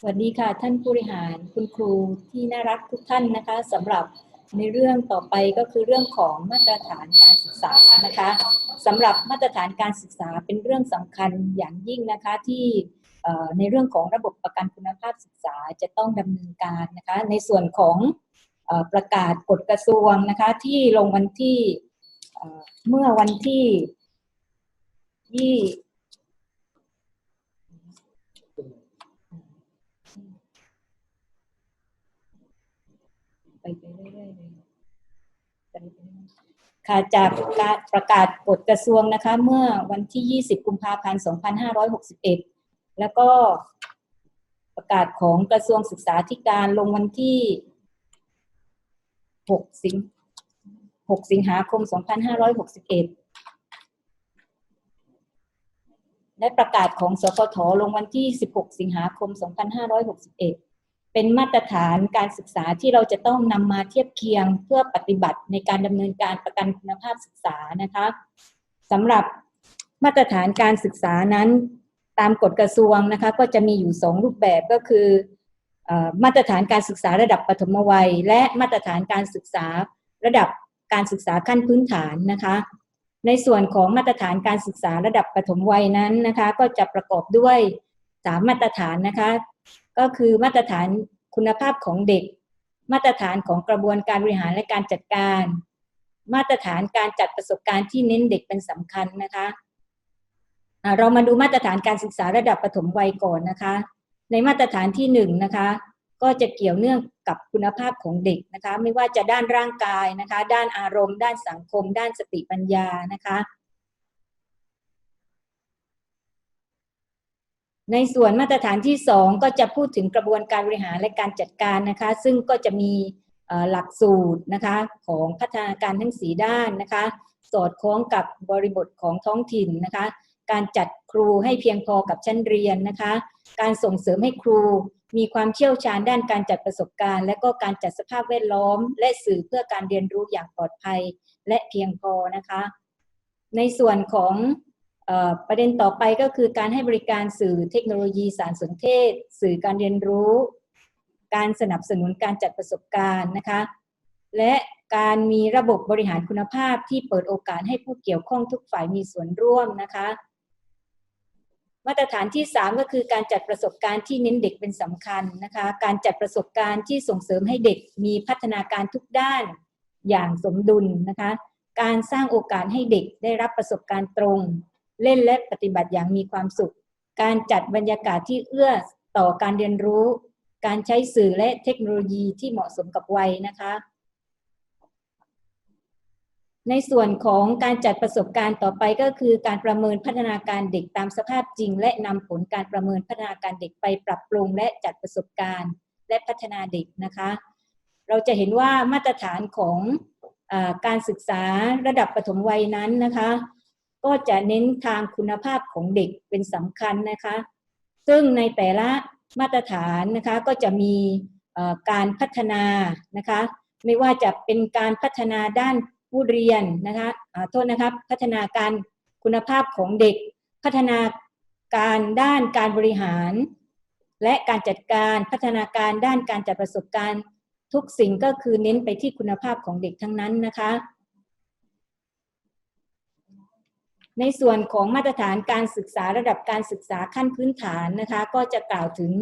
สวัสดีค่ะท่านผู้บริหารคุณครูที่น่ารักทุกท่านนะคะสำหรับในเรื่องต่อไปก็คือเรื่องของมาตรฐานการศึกษานะคะสำหรับมาตรฐานการศึกษาเป็นเรื่องสำคัญอย่างยิ่งนะคะที่ในเรื่องของระบบประกันคุณภาพศึกษาจะต้องดำเนินการนะคะในส่วนของอประกาศกฎกระทรวงนะคะที่ลงวันที่เอ่อเมื่อวันที่ยี่ ไปไปเรื่อยๆเลยไปไปเรื่อยๆ ค่ะจากการประกาศกฎกระทรวงนะคะ เมื่อวันที่ 20 กุมภาพันธ์ 2561 แล้วก็ประกาศของกระทรวงศึกษาธิการลงวันที่ 6 สิง6สิงหาคม 2561 และประกาศของสพทลงวันที่ 16 สิงหาคม 2561 เป็นมาตรฐานการศึกษาที่เราจะต้องนำมาเทียบเคียงเพื่อปฏิบัติในการดำเนินการประกันคุณภาพศึกษานะคะสำหรับมาตรฐานการศึกษานั้น ตามกฎกระทรวงนะคะก็จะมีอยู่สองรูปแบบก็คืออมาตรฐานการศึกษาระดับปฐมวัย และมาตรฐานการศึกษาระดับการศึกษาขั้นพื้นฐานนะคะ ในส่วนของมาตรฐานการศึกษาระดับปฐมวัยนั้นนะคะ ก็จะประกอบด้วยสามมาตรฐานนะคะ ก็คือมาตรฐานคุณภาพของเด็ก มาตรฐานของกระบวนการบริหารและการจัดการ มาตรฐานการจัดประสบการณ์ที่เน้นเด็กเป็นสำคัญนะคะเรามาดูมาตรฐานการศึกษาระดับปฐมวัยก่อนนะคะ ในมาตรฐานที่หนึ่งนะคะก็จะเกี่ยวเนื่องกับคุณภาพของเด็กนะคะ ไม่ว่าจะด้านร่างกายนะคะ ด้านอารมณ์ ด้านสังคม ด้านสติปัญญานะคะ ในส่วนมาตรฐานที่สองก็จะพูดถึงกระบวนการบริหารและการจัดการนะคะ ซึ่งก็จะมีหลักสูตรนะคะของพัฒนาการทั้งสีด้านนะคะ สอดคล้องกับบริบทของท้องถิ่นนะคะ การจัดครูให้เพียงพอกับชั้นเรียนนะคะ การส่งเสริมให้ครู มีความเชี่ยวชาญด้านการจัดประสบการณ์ และก็การจัดสภาพแวดล้อม และสื่อเพื่อการเรียนรู้อย่างปลอดภัยและเพียงพอนะคะ ในส่วนของ ประเด็นต่อไปก็คือการให้บริการสื่อเทคโนโลยีสารสนเทศ สื่อการเรียนรู้ การสนับสนุนการจัดประสบการณ์นะคะ และการมีระบบบริหารคุณภาพที่เปิดโอกาสให้ผู้เกี่ยวข้องทุกฝ่ายมีส่วนร่วมนะคะ มาตรฐานที่ 3 ก็คือการจัดประสบการณ์ที่เน้นเด็กเป็นสำคัญนะคะ การจัดประสบการณ์ที่ส่งเสริมให้เด็กมีพัฒนาการทุกด้านอย่างสมดุลนะคะ การสร้างโอกาสให้เด็กได้รับประสบการณ์ตรง เล่นและปฏิบัติอย่างมีความสุข การจัดบรรยากาศที่เอื้อต่อการเรียนรู้ การใช้สื่อและเทคโนโลยีที่เหมาะสมกับวัยนะคะ ในส่วนของการจัดประสบการณ์ต่อไปก็คือการประเมินพัฒนาการเด็กตามสภาพจริง และนำผลการประเมินพัฒนาการเด็กไปปรับปรุงและจัดประสบการณ์ และพัฒนาเด็กนะคะ เราจะเห็นว่ามาตรฐานของอการศึกษาระดับปฐมวัยนั้นนะคะ ก็จะเน้นทางคุณภาพของเด็กเป็นสำคัญนะคะ ซึ่งในแต่ละมาตรฐานนะคะก็จะมีการพัฒนานะคะ ไม่ว่าจะเป็นการพัฒนาด้านผู้เรียนนะคะโทษนะครับพัฒนาการคุณภาพของเด็ก พัฒนาการด้านการบริหาร และการจัดการพัฒนาการด้านการจัดประสบการณ์ ทุกสิ่งก็คือเน้นไปที่คุณภาพของเด็กทั้งนั้นนะคะ ในส่วนของมาตรฐานการศึกษาระดับการศึกษาขั้นพื้นฐานนะคะก็จะกล่าวถึง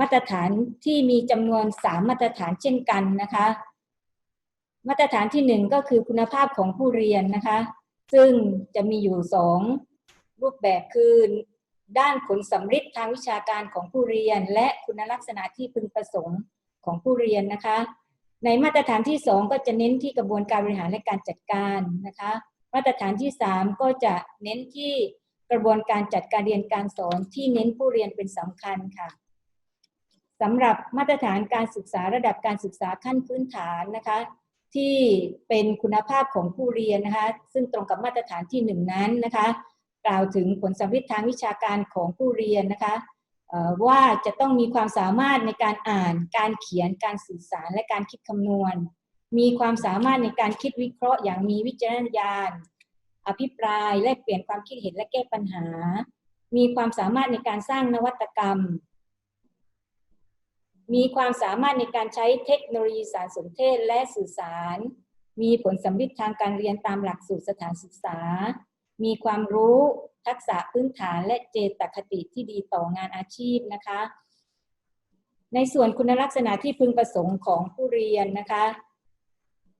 มาตรฐานที่มีจำนวน 3 มาตรฐานเช่นกันนะคะ มาตรฐานที่ 1 ก็คือคุณภาพของผู้เรียนนะคะ ซึ่งจะมีอยู่ 2 รูปแบบคือด้านผลสำฤทธิ์ทางวิชาการของผู้เรียน และคุณลักษณะที่พึงประสงค์ของผู้เรียนนะคะ ในมาตรฐานที่ 2 ก็จะเน้นที่กระบวนการบริหารและการจัดการนะคะ มาตรฐานที่ 3 ก็จะเน้นที่กระบวนการจัดการเรียนการสอนที่เน้นผู้เรียนเป็นสำคัญค่ะสำหรับมาตรฐานการศึกษาระดับการศึกษาขั้นพื้นฐานนะคะ ที่เป็นคุณภาพของผู้เรียนนะคะ ซึ่งตรงกับมาตรฐานที่หนึ่งนั้นนะคะ กล่าวถึงผลสำฤทธิ์ทางวิชาการของผู้เรียนนะคะว่าจะต้องมีความสามารถในการอ่าน การเขียน การสื่อสาร และการคิดคำนวณ มีความสามารถในการคิดวิเคราะห์อย่างมีวิจารณญาณ อภิปรายแลกเปลี่ยนความคิดเห็นและแก้ปัญหา มีความสามารถในการสร้างนวัตกรรม มีความสามารถในการใช้เทคโนโลยีสารสนเทศและสื่อสาร มีผลสำลิดทางการเรียนตามหลักสูตรสถานศึกษา มีความรู้ทักษะพื้นฐานและเจตคติที่ดีต่องานอาชีพนะคะ ในส่วนคุณลักษณะที่พึงประสงค์ของผู้เรียนนะคะ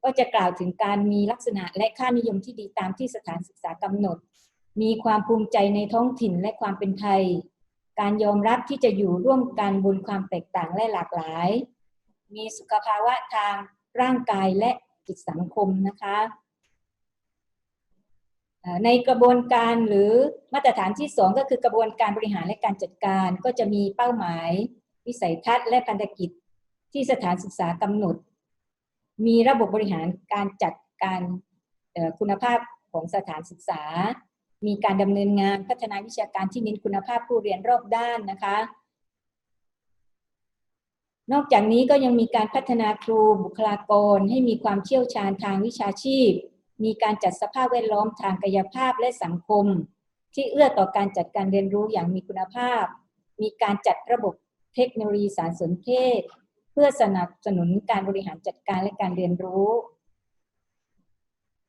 ก็จะกล่าวถึงการมีลักษณะและค่านิยมที่ดีตามที่สถานศึกษากำหนด มีความภูมิใจในท้องถิ่นและความเป็นไทย การยอมรับที่จะอยู่ร่วมกันบนความแตกต่างและหลากหลาย มีสุขภาวะทางร่างกายและจิตสังคมนะคะในกระบวนการหรือมาตรฐานที่ 2 ก็คือกระบวนการบริหารและการจัดการ ก็จะมีเป้าหมาย วิสัยทัศน์และพันธกิจที่สถานศึกษากำหนด มีระบบบริหารการจัดการคุณภาพของสถานศึกษา มีการดำเนินงานพัฒนาวิชาการที่เน้นคุณภาพผู้เรียนรอบด้านนะคะ นอกจากนี้ก็ยังมีการพัฒนาครูบุคลากร ให้มีความเชี่ยวชาญทางวิชาชีพ มีการจัดสภาพแวดล้อมทางกายภาพและสังคม ที่เอื้อต่อการจัดการเรียนรู้อย่างมีคุณภาพ มีการจัดระบบเทคโนโลยีสารสนเทศ พื่อสนับสนุนการบริหารจัดการและการเรียนรู้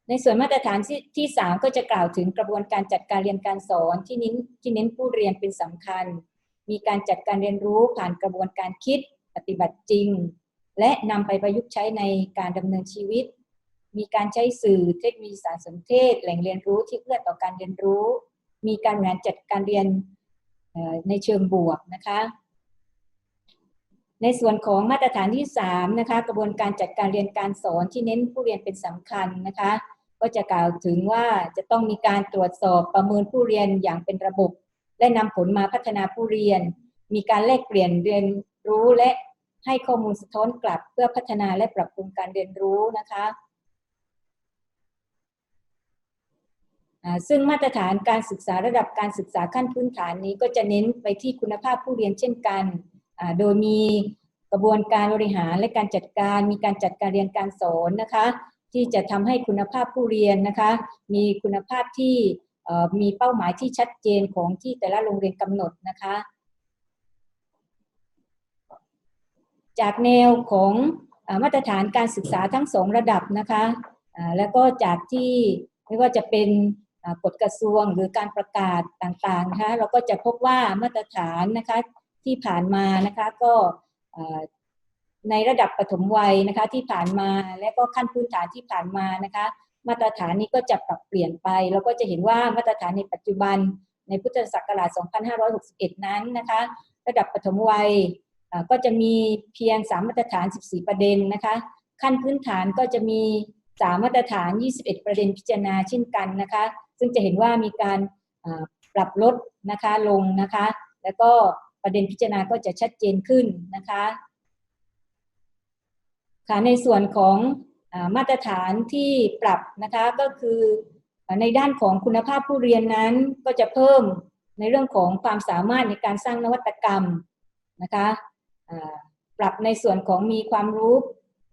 ในส่วนมาตรฐานที่ที่3ก็จะกล่าวถึงกระบวนการจัดการเรียนการสอนที่เน้นที่เน้นผู้เรียนเป็นสำคัญ มีการจัดการเรียนรู้ผ่านกระบวนการคิดปฏิบัติจริง และนำไปประยุกต์ใช้ในการดำเนินชีวิต มีการใช้สื่อเทคโนโลยีสารสนเทศ แหล่งเรียนรู้ที่เอื้อต่อการเรียนรู้ มีการบริหารจัดการเรียนในเชิงบวกนะคะ ในส่วนของมาตรฐานที่3นะคะกระบวนการจัดการเรียนการสอนที่เน้นผู้เรียนเป็นสำคัญนะคะ ก็จะกล่าวถึงว่าจะต้องมีการตรวจสอบประเมินผู้เรียนอย่างเป็นระบบ และนำผลมาพัฒนาผู้เรียน มีการแลกเปลี่ยนเรียนรู้และให้ข้อมูลสะท้อนกลับเพื่อพัฒนาและปรับปรุงการเรียนรู้นะคะซึ่งมาตรฐานการศึกษาระดับการศึกษาขั้นพื้นฐานนี้ก็จะเน้นไปที่คุณภาพผู้เรียนเช่นกัน โดยมีกระบวนการบริหารและการจัดการ มีการจัดการเรียนการสอนนะคะ ที่จะทำให้คุณภาพผู้เรียนนะคะ มีคุณภาพที่มีเป้าหมายที่ชัดเจนของที่แต่ละโรงเรียนกำหนดนะคะ จากแนวของอมาตรฐานการศึกษาทั้งสองระดับนะคะแล้วก็จากที่ไม่ว่าจะเป็นกฎกระทรวงหรือการประกาศต่างๆนะคะเราก็จะพบว่ามาตรฐานนะคะ ที่ผ่านมานะคะก็ในระดับปฐมวัยนะคะที่ผ่านมาและก็ขั้นพื้นฐานที่ผ่านมานะคะมาตรฐานนี้ก็จะปรับเปลี่ยนไป เราก็จะเห็นว่ามาตรฐานในปัจจุบันในพุทธศักราช 2561 นั้นนะคะ ระดับปฐมวัยก็จะมีเพียง 3 มาตรฐาน 14 ประเด็นนะคะ ขั้นพื้นฐานก็จะมี 3 มาตรฐาน 21 ประเด็นพิจารณาเช่นกันนะคะ ซึ่งจะเห็นว่ามีการปรับลดนะคะลงนะคะ แล้วก็ ประเด็นพิจารณาก็จะชัดเจนขึ้นนะคะค่ะในส่วนของอมาตรฐานที่ปรับนะคะก็คือในด้านของคุณภาพผู้เรียนนั้นก็จะเพิ่มในเรื่องของความสามารถในการสร้างนวัตกรรมนะคะปรับในส่วนของมีความรู้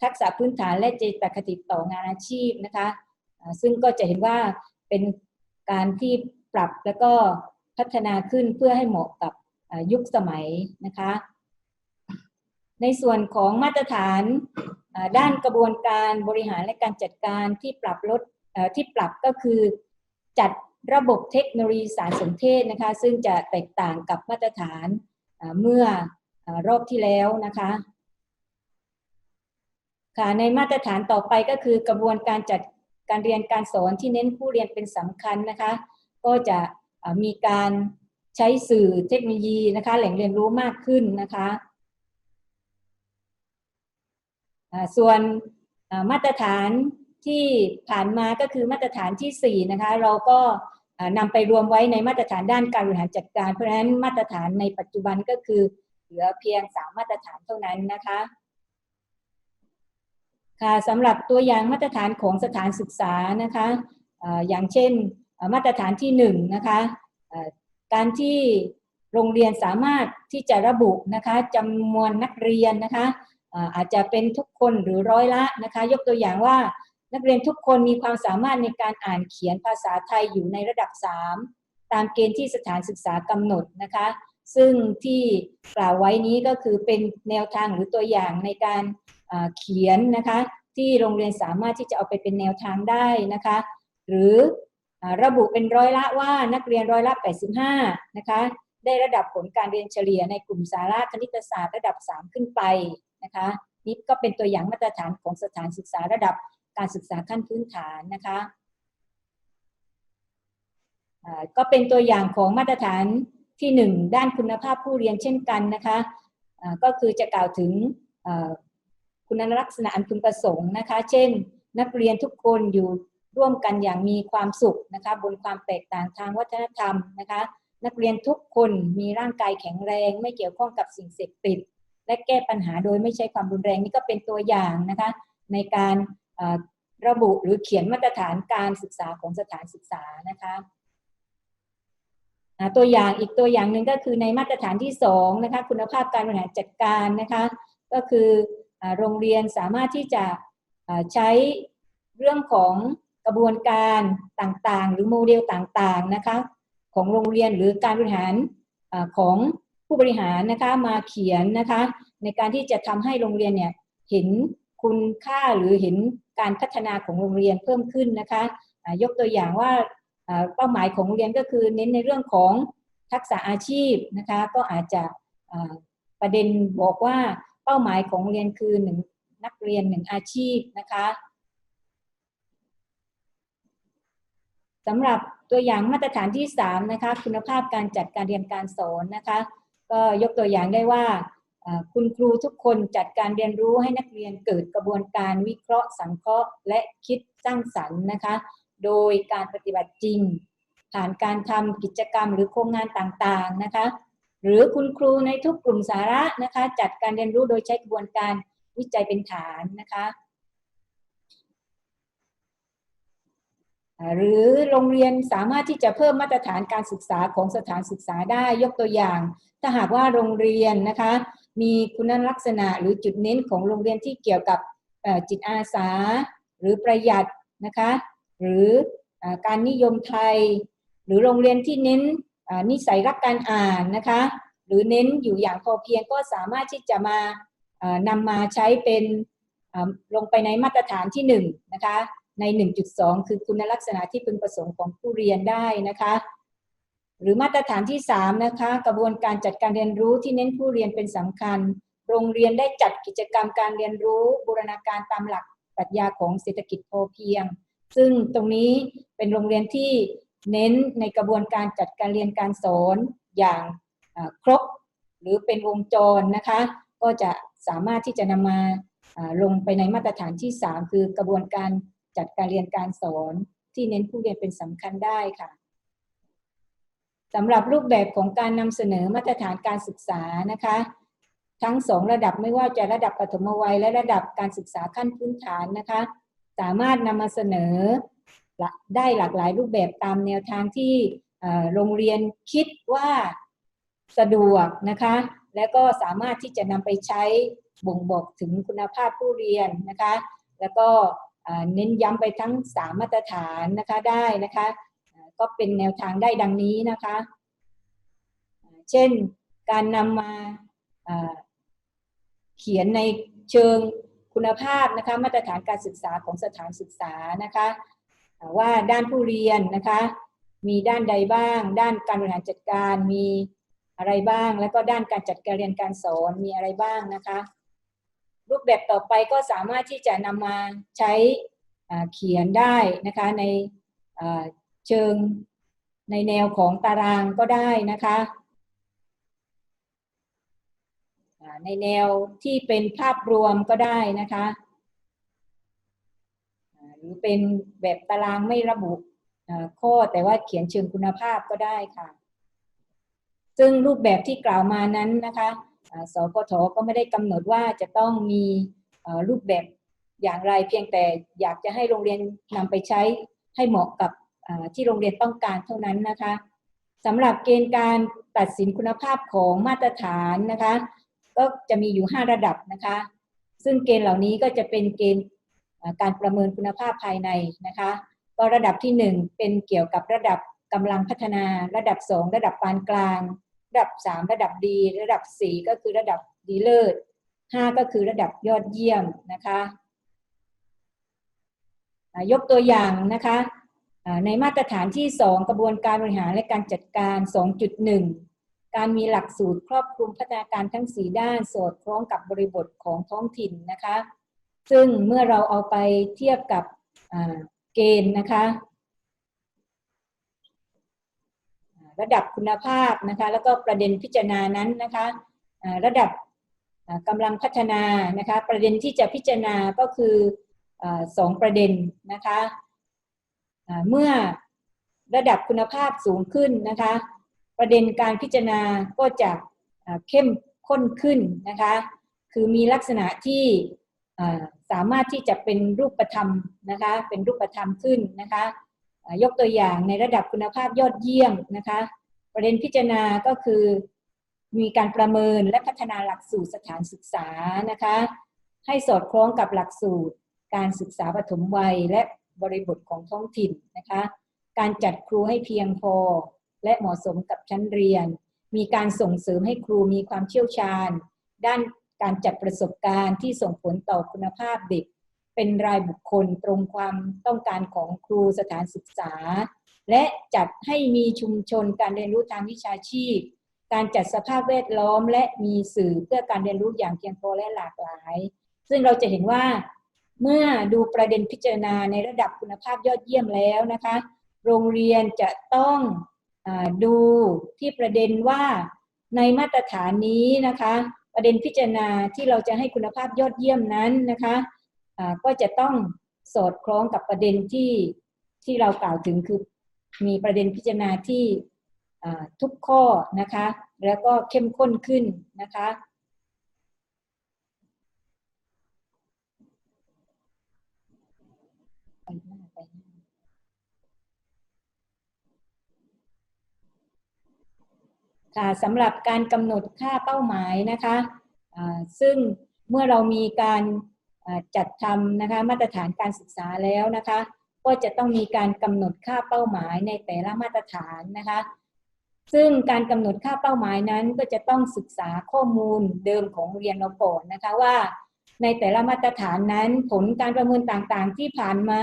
ทักษะพื้นฐานและเจตคติต่องานอาชีพนะคะซึ่งก็จะเห็นว่าเป็นการที่ปรับแล้วก็พัฒนาขึ้นเพื่อให้เหมาะกับ ยุคสมัยนะคะ ในส่วนของมาตรฐานด้านกระบวนการบริหารและการจัดการที่ปรับลดที่ปรับก็คือจัดระบบเทคโนโลยีสารสนเทศนะคะ ซึ่งจะแตกต่างกับมาตรฐานเมื่ออรอบที่แล้วนะคะค่ะในมาตรฐานต่อไปก็คือกระบวนการจัดการเรียนการสอนที่เน้นผู้เรียนเป็นสำคัญนะคะ ก็จะมีการ ใช้สื่อเทคโนโลยีนะคะ แหล่งเรียนรู้มากขึ้นนะคะส่วนมาตรฐานที่ผ่านมาก็คือมาตรฐานที่ 4 นะคะ เราก็นำไปรวมไว้ในมาตรฐานด้านการบริหารจัดการ เพราะฉะนั้นมาตรฐานในปัจจุบันก็คือเหลือเพียง 3 มาตรฐานเท่านั้นนะคะค่ะสำหรับตัวอย่างมาตรฐานของสถานศึกษานะคะอย่างเช่นมาตรฐานที่1นะคะ การที่โรงเรียนสามารถที่จะระบุนะคะจำนวนนักเรียนนะคะอาจจะเป็นทุกคนหรือร้อยละนะคะ ยกตัวอย่างว่านักเรียนทุกคนมีความสามารถในการอ่านเขียนภาษาไทยอยู่ในระดับ 3 ตามเกณฑ์ที่สถานศึกษากำหนดนะคะ ซึ่งที่กล่าวไว้นี้ก็คือเป็นแนวทางหรือตัวอย่างในการเขียนนะคะ ที่โรงเรียนสามารถที่จะเอาไปเป็นแนวทางได้นะคะ หรือ ระบุเป็นร้อยละว่านักเรียนร้อยละ 85 นะคะ ได้ระดับผลการเรียนเฉลี่ยในกลุ่มสาระคณิตศาสตร์ระดับ 3 ขึ้นไปนะคะนี่ก็เป็นตัวอย่างมาตรฐานของสถานศึกษาระดับการศึกษาขั้นพื้นฐานนะคะก็เป็นตัวอย่างของมาตรฐานที่ 1 ด้านคุณภาพผู้เรียนเช่นกันนะคะก็คือจะกล่าวถึงคุณลักษณะอันพึงประสงค์นะคะ เช่น นักเรียนทุกคนอยู่ ร่วมกันอย่างมีความสุขนะคะบนความแตกต่างทางวัฒนธรรมนะคะ นักเรียนทุกคนมีร่างกายแข็งแรง ไม่เกี่ยวข้องกับสิ่งเสพติด และแก้ปัญหาโดยไม่ใช้ความรุนแรงนี่ก็เป็นตัวอย่างนะคะในการระบุหรือเขียนมาตรฐานการศึกษาของสถานศึกษานะคะตัวอย่างอีกตัวอย่างหนึ่งก็คือในมาตรฐานที่สองนะคะคุณภาพการบริหารจัดการนะคะก็คือโรงเรียนสามารถที่จะใช้เรื่องของ กระบวนการต่างๆ หรือโมเดลต่างๆนะคะของโรงเรียนหรือการบริหารอของผู้บริหารนะคะมาเขียนนะคะในการที่จะทำให้โรงเรียนเนี่ยเห็นคุณค่าหรือเห็นการพัฒนาของโรงเรียนเพิ่มขึ้นนะคะยกตัวอย่างว่าเป้าหมายของโรงเรียนก็คือเน้นในเรื่องของทักษะอาชีพนะคะก็อาจจะประเด็นบอกว่าเป้าหมายของโรงเรียนคือหนึ่งนักเรียนหนึ่งอาชีพนะคะ สำหรับตัวอย่างมาตรฐานที่3นะคะคุณภาพการจัดการเรียนการสอนนะคะก็ยกตัวอย่างได้ว่าคุณครูทุกคนจัดการเรียนรู้ให้นักเรียนเกิดกระบวนการวิเคราะห์ สังเคราะห์ และคิดสร้างสรรค์นะคะ โดยการปฏิบัติจริง ผ่านการทำกิจกรรมหรือโครงงานต่างๆนะคะหรือคุณครูในทุกกลุ่มสาระนะคะ จัดการเรียนรู้โดยใช้กระบวนการวิจัยเป็นฐานนะคะ อ่า หรือโรงเรียนสามารถที่จะเพิ่มมาตรฐานการศึกษาของสถานศึกษาได้ยกตัวอย่าง ถ้าหากว่าโรงเรียนนะคะมีคุณลักษณะหรือจุดเน้นของโรงเรียนที่เกี่ยวกับจิตอาสา หรือประหยัดนะคะหรืออการนิยมไทย หรือโรงเรียนที่เน้นนิสัยรักการอ่านนะคะหรือเน้นอยู่อย่างพอเพียงก็สามารถที่จะมานำมาใช้เป็นลงไปในมาตรฐานที่หนึ่งนะคะ ใน 1.2 คือคุณลักษณะที่พึงประสงค์ของผู้เรียนได้นะคะหรือมาตรฐานที่ 3 นะคะ กระบวนการจัดการเรียนรู้ที่เน้นผู้เรียนเป็นสำคัญ โรงเรียนได้จัดกิจกรรมการเรียนรู้บูรณาการตามหลักปรัชญาของเศรษฐกิจพอเพียง ซึ่งตรงนี้เป็นโรงเรียนที่เน้นในกระบวนการจัดการเรียนการสอนอย่างครบ หรือเป็นวงจรนะคะ ก็จะสามารถที่จะนำมาอ่าลงไปในมาตรฐานที่ 3 คือกระบวนการ จัดการเรียนการสอนที่เน้นผู้เรียนเป็นสำคัญได้ค่ะสำหรับรูปแบบของการนำเสนอมาตรฐานการศึกษานะคะ ทั้งสองระดับไม่ว่าจะระดับปฐมวัยและระดับการศึกษาขั้นพื้นฐานนะคะ สามารถนำมาเสนอได้หลากหลายรูปแบบตามแนวทางที่โรงเรียนคิดว่าสะดวกนะคะ และก็สามารถที่จะนำไปใช้บ่งบอกถึงคุณภาพผู้เรียนนะคะ แล้วก็ เน้นย้ำไปทั้ง 3 มาตรฐานนะคะได้นะคะก็เป็นแนวทางได้ดังนี้นะคะเอ่อเช่นการนำมาเขียนในเชิงคุณภาพนะคะมาตรฐานการศึกษาของสถานศึกษานะคะว่าด้านผู้เรียนนะคะมีด้านใดบ้าง ด้านการบริหารจัดการมีอะไรบ้าง แล้วก็ด้านการจัดการเรียนการสอนมีอะไรบ้างนะคะ รูปแบบต่อไปก็สามารถที่จะนำมาใช้เขียนได้นะคะในเชิงในแนวของตารางก็ได้นะคะในแนวที่เป็นภาพรวมก็ได้นะคะหรือเป็นแบบตารางไม่ระบุข้อแต่ว่าเขียนเชิงคุณภาพก็ได้ค่ะ ซึ่งรูปแบบที่กล่าวมานั้นนะคะ สพทก็ไม่ได้กำหนดว่าจะต้องมีรูปแบบอย่างไรเพียงแต่อยากจะให้โรงเรียนนำไปใช้ให้เหมาะกับที่โรงเรียนต้องการเท่านั้นนะคะสำหรับเกณฑ์การตัดสินคุณภาพของมาตรฐานนะคะ ก็จะมีอยู่ 5 ระดับนะคะ ซึ่งเกณฑ์เหล่านี้ก็จะเป็นเกณฑ์การประเมินคุณภาพภายในนะคะ ก็ระดับที่ 1 เป็นเกี่ยวกับระดับกำลังพัฒนา ระดับ 2 ระดับปานกลาง ระดับสามระดับดีระดับสี่ก็คือระดับดีเลิศห้าก็คือระดับยอดเยี่ยมนะคะยกตัวอย่างนะคะในมาตรฐานที่ 2 กระบวนการบริหารและการจัดการ 2.1 การมีหลักสูตรครอบคลุมพัฒนาการทั้ง 4 ด้านสอดคล้องกับบริบทของท้องถิ่นนะคะ ซึ่งเมื่อเราเอาไปเทียบกับเกณฑ์นะคะ ระดับคุณภาพนะคะแล้วก็ประเด็นพิจารณานั้นนะคะระดับอ่ากำลังพัฒนานะคะประเด็นที่จะพิจารณาก็คือสองประเด็นนะคะเมื่อระดับคุณภาพสูงขึ้นนะคะประเด็นการพิจารณาก็จะเข้มข้นขึ้นนะคะคือมีลักษณะที่สามารถที่จะเป็นรูปธรรมนะคะเป็นรูปธรรมขึ้นนะคะ ยกตัวอย่างในระดับคุณภาพยอดเยี่ยมนะคะ ประเด็นพิจารณาก็คือมีการประเมินและพัฒนาหลักสูตรสถานศึกษานะคะ ให้สอดคล้องกับหลักสูตร การศึกษาปฐมวัยและบริบทของท้องถิ่นนะคะ การจัดครูให้เพียงพอ และเหมาะสมกับชั้นเรียน มีการส่งเสริมให้ครูมีความเชี่ยวชาญ ด้านการจัดประสบการณ์ที่ส่งผลต่อคุณภาพเด็ก เป็นรายบุคคลตรงความต้องการของครูสถานศึกษา และจัดให้มีชุมชนการเรียนรู้ทางวิชาชีพ การจัดสภาพแวดล้อม และมีสื่อเพื่อการเรียนรู้อย่างเพียงพอและหลากหลาย ซึ่งเราจะเห็นว่าเมื่อดูประเด็นพิจารณาในระดับคุณภาพยอดเยี่ยมแล้วนะคะ โรงเรียนจะต้องอดูที่ประเด็นว่าในมาตรฐานนี้นะคะ ประเด็นพิจารณาที่เราจะให้คุณภาพยอดเยี่ยมนั้นนะคะ ก็จะต้องสอดคล้องกับประเด็นที่ที่เรากล่าวถึงคือมีประเด็นพิจารณาที่ทุกข้อนะคะ แล้วก็เข้มข้นขึ้นนะคะไปหน้าไปหน้าค่ะสำหรับการกำหนดค่าเป้าหมายนะคะซึ่งเมื่อเรามีการ จัดทำนะคะมาตรฐานการศึกษาแล้วนะคะ ก็จะต้องมีการกำหนดค่าเป้าหมายในแต่ละมาตรฐานนะคะ ซึ่งการกำหนดค่าเป้าหมายนั้นก็จะต้องศึกษาข้อมูลเดิมของโรงเรียนเราก่อนนะคะว่า ในแต่ละมาตรฐานนั้นผลการประเมินต่างๆ ที่ผ่านมา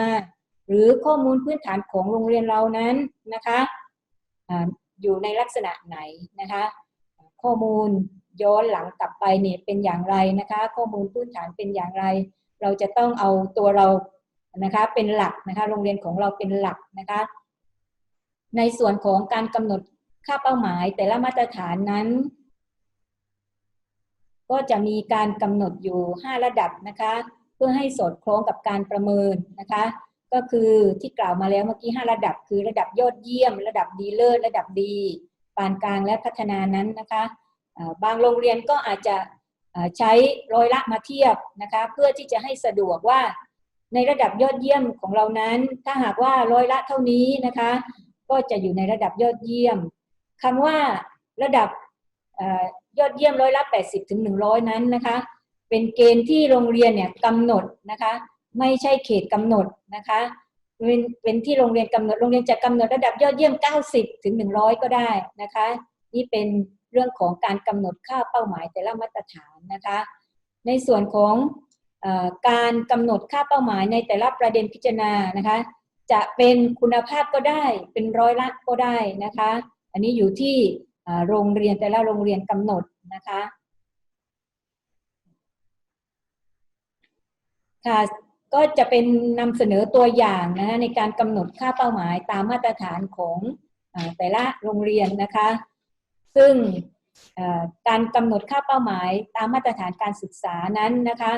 หรือข้อมูลพื้นฐานของโรงเรียนเรานั้นนะคะอยู่ในลักษณะไหนนะคะ ข้อมูล ย้อนหลังกลับไปเนี่ยเป็นอย่างไรนะคะ ข้อมูลพื้นฐานเป็นอย่างไร เราจะต้องเอาตัวเรานะคะเป็นหลักนะคะโรงเรียนของเราเป็นหลักนะคะ ในส่วนของการกำหนดค่าเป้าหมาย แต่ละมาตรฐานนั้น ก็จะมีการกำหนดอยู่ 5 ระดับนะคะ เพื่อให้สอดคล้องกับการประเมินนะคะ ก็คือที่กล่าวมาแล้วเมื่อกี้ 5 ระดับ คือระดับยอดเยี่ยม ระดับดีเลิศระดับดี ปานกลางและพัฒนานั้นนะคะ บางโรงเรียนก็อาจจะใช้ร้อยละมาเทียบนะคะเพื่อที่จะให้สะดวกว่าในระดับยอดเยี่ยมของเรานั้น ถ้าหากว่าร้อยละเท่านี้นะคะ ก็จะอยู่ในระดับยอดเยี่ยมคำว่าระดับอยอดเยี่ยมร้อยละ 80ถึง100 นั้นนะคะ เป็นเกณฑ์ที่โรงเรียนเนี่ยกำหนดนะคะ ไม่ใช่เขตกำหนดนะคะเป็นเป็นที่โรงเรียนกำหนดโรงเรียนจะกำหนดระดับยอดเยี่ยม 90ถึง100 ก็ได้นะคะ นี่เป็น เรื่องของการกำหนดค่าเป้าหมายแต่ละมาตรฐานนะคะ ในส่วนของอการกำหนดค่าเป้าหมายในแต่ละประเด็นพิจารณานะคะ จะเป็นคุณภาพก็ได้เป็นร้อยละก็ได้นะคะ อันนี้อยู่ที่โรงเรียนแต่ละโรงเรียนกำหนดนะคะค่ะก็จะเป็นนำเสนอตัวอย่างนะคะในการกำหนดค่าเป้าหมายตามมาตรฐานของอแต่ละโรงเรียนนะคะ ซึ่งการกำหนดค่าเป้าหมายตามมาตรฐานการศึกษานั้นนะคะ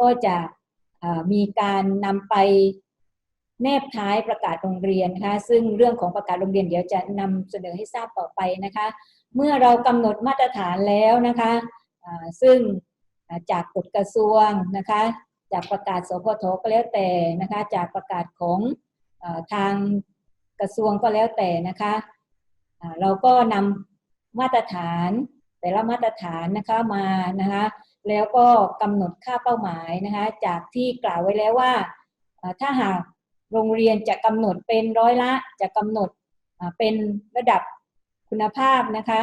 ก็จะมีการนำไปแนบท้ายประกาศโรงเรียนนะคะซึ่งเรื่องของประกาศโรงเรียนเดี๋ยวจะนำเสนอให้ทราบต่อไปนะคะเมื่อเรากำหนดมาตรฐานแล้วนะคะซึ่งจากกฎกระทรวงนะคะจากประกาศสพทก็แล้วแต่นะคะจากประกาศของทางกระทรวงก็แล้วแต่นะคะเราก็นำ มาตรฐาน แต่ละมาตรฐานนะคะมานะคะแล้วก็กำหนดค่าเป้าหมายนะคะจากที่กล่าวไว้แล้วว่าถ้าหากโรงเรียนจะกำหนดเป็นร้อยละจะกำหนดเป็นระดับคุณภาพนะคะ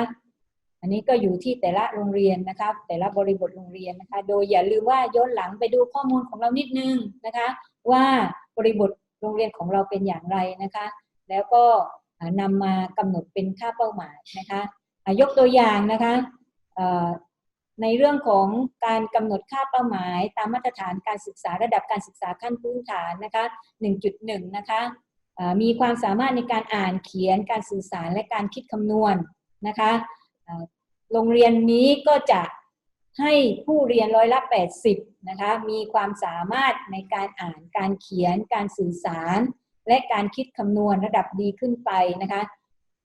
อันนี้ก็อยู่ที่แต่ละโรงเรียนนะคะแต่ละบริบทโรงเรียนนะคะโดยอย่าลืมว่าย้อนหลังไปดูข้อมูลของเรานิดนึงนะคะว่าบริบทโรงเรียนของเราเป็นอย่างไรนะคะ แล้วก็อ่านำมากำหนดเป็นค่าเป้าหมายนะคะ ยกตัวอย่างนะคะในเรื่องของการกำหนดค่าเป้าหมาย ตามมาตรฐานการศึกษาระดับการศึกษาขั้นพื้นฐานนะคะ 1.1 นะคะมีความสามารถในการอ่านเขียนการสื่อสารและการคิดคำนวณนะคะโรงเรียนนี้ก็จะให้ผู้เรียนร้อยละ 80 นะคะ มีความสามารถในการอ่านการเขียน การสื่อสาร และการคิดคำนวณระดับดีขึ้นไปนะคะ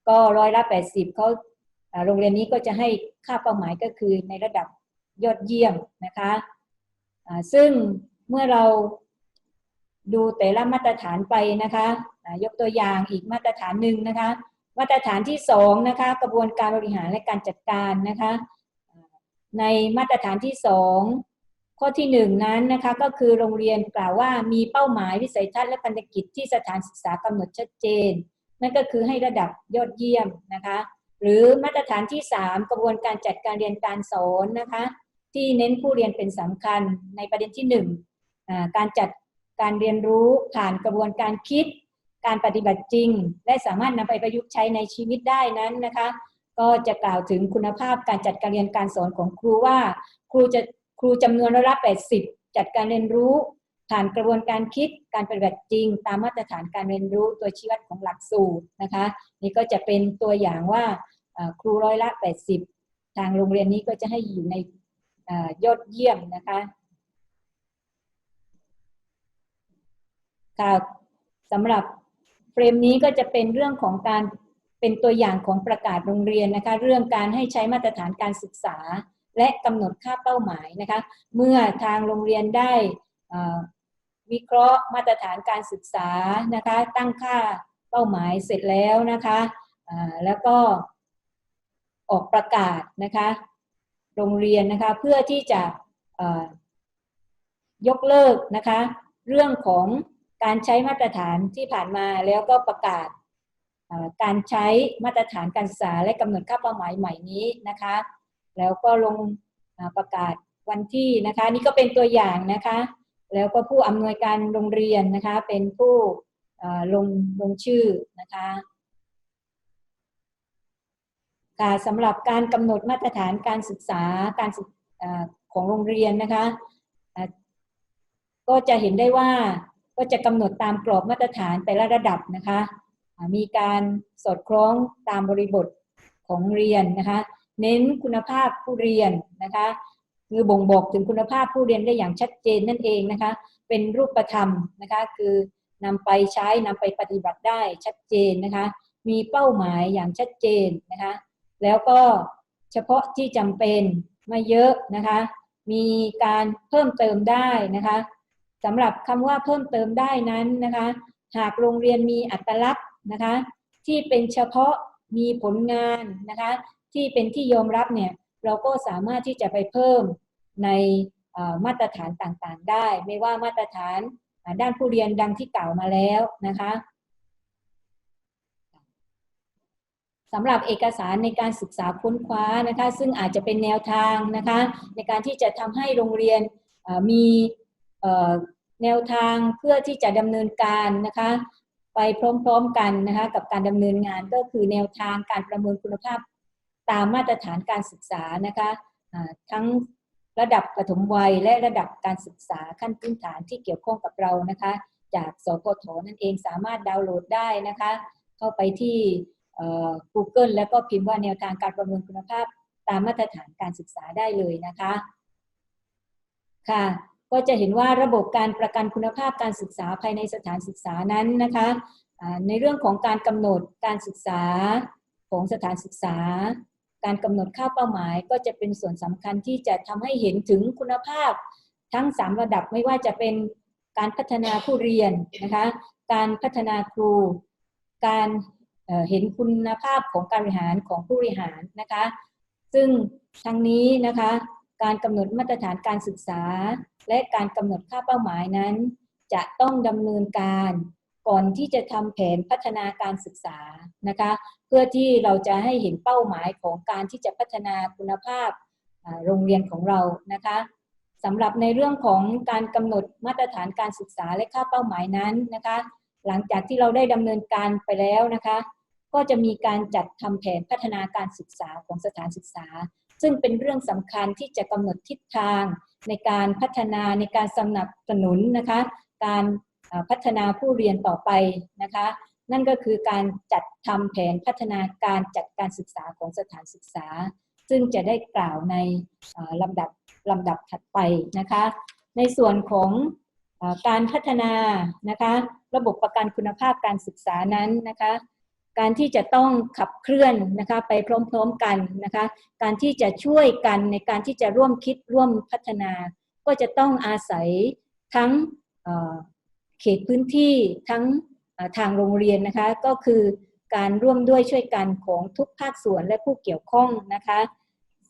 ก็ร้อยละ 80เขา โรงเรียนนี้ก็จะให้ค่าเป้าหมายก็คือในระดับยอดเยี่ยมนะคะซึ่งเมื่อเราดูแต่ละมาตรฐานไปนะคะยกตัวอย่างอีกมาตรฐานหนึ่งนะคะ มาตรฐานที่สองนะคะกระบวนการบริหารและการจัดการนะคะ ในมาตรฐานที่สองข้อที่หนึ่งนั้นนะคะก็คือโรงเรียนกล่าวว่ามีเป้าหมายวิสัยทัศน์และพันธกิจที่สถานศึกษากำหนดชัดเจน นั่นก็คือให้ระดับยอดเยี่ยมนะคะ หรือมาตรฐานที่ 3 กระบวนการจัดการเรียนการสอนนะคะที่เน้นผู้เรียนเป็นสำคัญในประเด็นที่1อ่าการจัดการเรียนรู้ผ่านกระบวนการคิด การปฏิบัติจริง และสามารถนำไปประยุกต์ใช้ในชีวิตได้นั้นนะคะ ก็จะกล่าวถึงคุณภาพการจัดการเรียนการสอนของครูว่า ครูจะครูจำนวนร้อยละ80 จัดการเรียนรู้ ผ่านกระบวนการคิดการปฏิบัติจริง ตามมาตรฐานการเรียนรู้ตัวชี้วัดของหลักสูตรนะคะ นี่ก็จะเป็นตัวอย่างว่า ครูร้อยละ 80 ทางโรงเรียนนี้ก็จะให้อยู่ในอยอดเยี่ยมนะคะค่ะสำหรับเฟรมนี้ก็จะเป็นเรื่องของการเป็นตัวอย่างของประกาศโรงเรียนนะคะ เรื่องการให้ใช้มาตรฐานการศึกษา และกำหนดค่าเป้าหมายนะคะ เมื่อทางโรงเรียนได้วิเคราะห์มาตรฐานการศึกษานะคะ ตั้งค่าเป้าหมายเสร็จแล้วนะคะแล้วก็ ออกประกาศนะคะโรงเรียนนะคะเพื่อที่จะยกเลิกนะคะเรื่องของการใช้มาตรฐานที่ผ่านมาแล้วก็ประกาศการใช้มาตรฐานการศึกษาและกำหนดค่าเป้าหมายใหม่นี้นะคะ แล้วก็ลงประกาศวันที่นะคะนี่ก็เป็นตัวอย่างนะคะ แล้วก็ผู้อำนวยการโรงเรียนนะคะเป็นผู้ลงลงชื่อนะคะ ค่สำหรับการกำหนดมาตรฐานการศึกษาการศึกของโรงเรียนนะคะก็จะเห็นได้ว่าก็จะกำหนดตามกรอบมาตรฐานแต่ละระดับนะคะมีการสอดคล้องตามบริบทของเรียนนะคะ เน้นคุณภาพผู้เรียนนะคะคือบ่งบอกถึงคุณภาพผู้เรียนได้อย่างชัดเจนนั่นเองนะคะ เป็นรูปธรรมนะคะ คือนำไปใช้นำไปปฏิบัติได้ชัดเจนนะคะ มีเป้าหมายอย่างชัดเจนนะคะ แล้วก็เฉพาะที่จำเป็นไม่เยอะนะคะ มีการเพิ่มเติมได้นะคะสำหรับคำว่าเพิ่มเติมได้นั้นนะคะ หากโรงเรียนมีอัตลักษณ์นะคะ ที่เป็นเฉพาะมีผลงานนะคะ ที่เป็นที่ยอมรับเนี่ยเราก็สามารถที่จะไปเพิ่มในมาตรฐานต่างๆ ได้ ไม่ว่ามาตรฐานด้านผู้เรียนดังที่กล่าวมาแล้วนะคะ สำหรับเอกสารในการศึกษาค้นคว้านะคะซึ่งอาจจะเป็นแนวทางนะคะในการที่จะทำให้โรงเรียนมีแนวทางเพื่อที่จะดำเนินการนะคะไปพร้อมๆกันนะคะกับการดำเนินงานก็คือแนวทางการประเมินคุณภาพตามมาตรฐานการศึกษานะคะทั้งระดับปฐมวัยและระดับการศึกษาขั้นพื้นฐานที่เกี่ยวข้องกับเรานะคะ จากสพทนั่นเองสามารถดาวน์โหลดได้นะคะ เข้าไปที่ Google แล้วก็พิมพ์ว่าแนวทางการประเมินคุณภาพตามมาตรฐานการศึกษาได้เลยนะคะค่ะก็จะเห็นว่าระบบการประกันคุณภาพการศึกษาภายในสถานศึกษานั้นนะคะในเรื่องของการกำหนดการศึกษาของสถานศึกษา การกำหนดค่าเป้าหมาย ก็จะเป็นส่วนสำคัญที่จะทำให้เห็นถึงคุณภาพ ทั้ง 3 ระดับไม่ว่าจะเป็นการพัฒนาผู้เรียนนะคะการพัฒนาครู การ เห็นคุณภาพของการบริหารของผู้บริหารนะคะ ซึ่งทั้งนี้นะคะการกำหนดมาตรฐานการศึกษา และการกำหนดค่าเป้าหมายนั้น จะต้องดำเนินการก่อนที่จะทำแผนพัฒนาการศึกษานะคะ เพื่อที่เราจะให้เห็นเป้าหมายของการที่จะพัฒนาคุณภาพโรงเรียนของเรานะคะสำหรับในเรื่องของการกำหนดมาตรฐานการศึกษาและค่าเป้าหมายนั้นนะคะ หลังจากที่เราได้ดำเนินการไปแล้วนะคะ ก็จะมีการจัดทำแผนพัฒนาการศึกษาของสถานศึกษา ซึ่งเป็นเรื่องสำคัญที่จะกำหนดทิศทาง ในการพัฒนาในการสนับสนุนนะคะ การพัฒนาผู้เรียนต่อไปนะคะ นั่นก็คือการจัดทำแผนพัฒนาการจัดการศึกษาของสถานศึกษา ซึ่งจะได้กล่าวในลำดับลำดับถัดไปนะคะ ในส่วนของ การพัฒนานะคะระบบประกันคุณภาพการศึกษานั้นนะคะการที่จะต้องขับเคลื่อนนะคะไปพร้อมๆกันนะคะการที่จะช่วยกันในการที่จะร่วมคิดร่วมพัฒนา ก็จะต้องอาศัยทั้งเขตพื้นที่ทั้งทางโรงเรียนนะคะก็คือการร่วมด้วยช่วยกันของทุกภาคส่วนและผู้เกี่ยวข้องนะคะ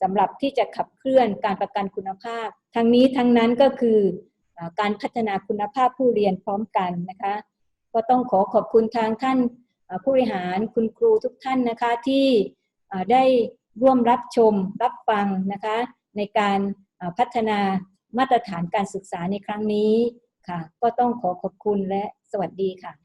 สำหรับที่จะขับเคลื่อนการประกันคุณภาพ ทั้งนี้ทั้งนั้นก็คือ การพัฒนาคุณภาพผู้เรียนพร้อมกันนะคะ ก็ต้องขอขอบคุณทางท่านผู้บริหารคุณครูทุกท่านนะคะที่ได้ร่วมรับชมรับฟังนะคะในการพัฒนามาตรฐานการศึกษาในครั้งนี้ค่ะ ก็ต้องขอขอบคุณและสวัสดีค่ะ